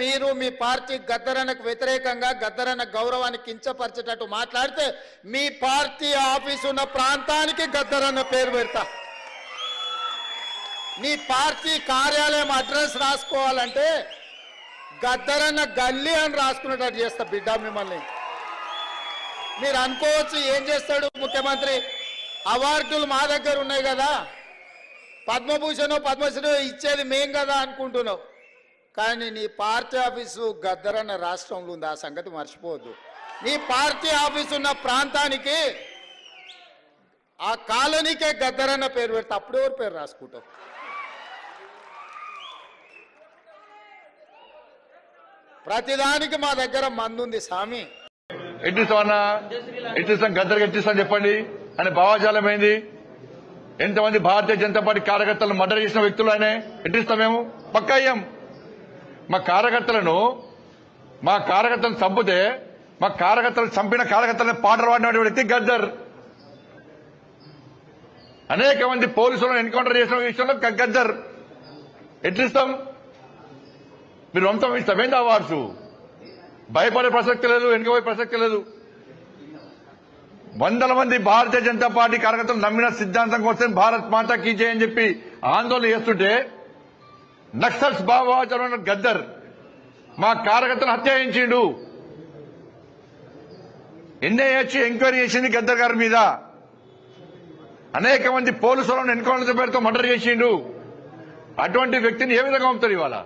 మీరు మీ పార్టీ గద్దరనకు వ్యతిరేకంగా గద్దరన గౌరవాన్ని కించపరిచేటట్టు మాట్లాడితే మీ పార్టీ ఆఫీస్ ఉన్న ప్రాంతానికి గద్దరన్న పేరు పెడతా. నీ పార్టీ కార్యాలయం అడ్రస్ రాసుకోవాలంటే గద్దరన్న గల్లీ అని రాసుకునేటట్టు చేస్తా బిడ్డ మిమ్మల్ని. మీరు అనుకోవచ్చు ఏం చేస్తాడు ముఖ్యమంత్రి? అవార్డులు మా దగ్గర ఉన్నాయి కదా. పద్మభూషణ్ పద్మశ్రీ ఇచ్చేది మేం కదా అనుకుంటున్నావు కానీ నీ పార్టీ ఆఫీసు గద్దరన్న రాష్ట్రంలో ఉంది ఆ సంగతి మర్చిపోవద్దు. నీ పార్టీ ఆఫీసు ఉన్న ప్రాంతానికి ఆ కాలనీకే గద్దరన్న పేరు పెడితే అప్పుడు ఎవరు పేరు రాసుకుంటావు? ప్రతిదానికి మా దగ్గర మందుంది స్వామి. ఎట్టిస్తామన్నా ఎట్టిస్తాం గద్దరికి ఎట్టిస్తాం చెప్పండి? అని భావాజాలం ఏంది? ఎంతమంది భారతీయ జనతా పార్టీ కార్యకర్తలను మర్డర్ చేసిన వ్యక్తులు ఆయన? ఎట్టిస్తాం మేము? పక్కా అయ్యాం మా కార్యకర్తలను మా కార్యకర్తలను చంపితే మా కార్యకర్తలు చంపిన కార్యకర్తలను పాటలు పాడిన వ్యక్తి గద్దర్ అనేక మంది పోలీసులను ఎన్కౌంటర్ చేసిన విషయంలో గద్దర్ ఎట్లిస్తాం? మీరు వంశం ఇస్తామేంది అవార్డ్స్? భయపడే ప్రసక్తి లేదు వెనుకపోయే ప్రసక్తి లేదు. వందల మంది భారతీయ జనతా పార్టీ కార్యకర్తలు నమ్మిన సిద్ధాంతం కోసం భారత్ మాత కీ చేయని అని చెప్పి ఆందోళన చేస్తుంటే నక్సల్స్ భావాచరణ గద్దర్ మా కార్యకర్తను హత్యాయించిండు ఎన్ఐఏ వచ్చి ఎంక్వైరీ చేసింది గద్దర్ గారి మీద. అనేక మంది పోలీసులను ఎన్కౌంటర్ పేరుతో మర్డర్ చేసిండు. అటువంటి వ్యక్తిని ఏ విధంగా పంపుతారు ఇవాళ?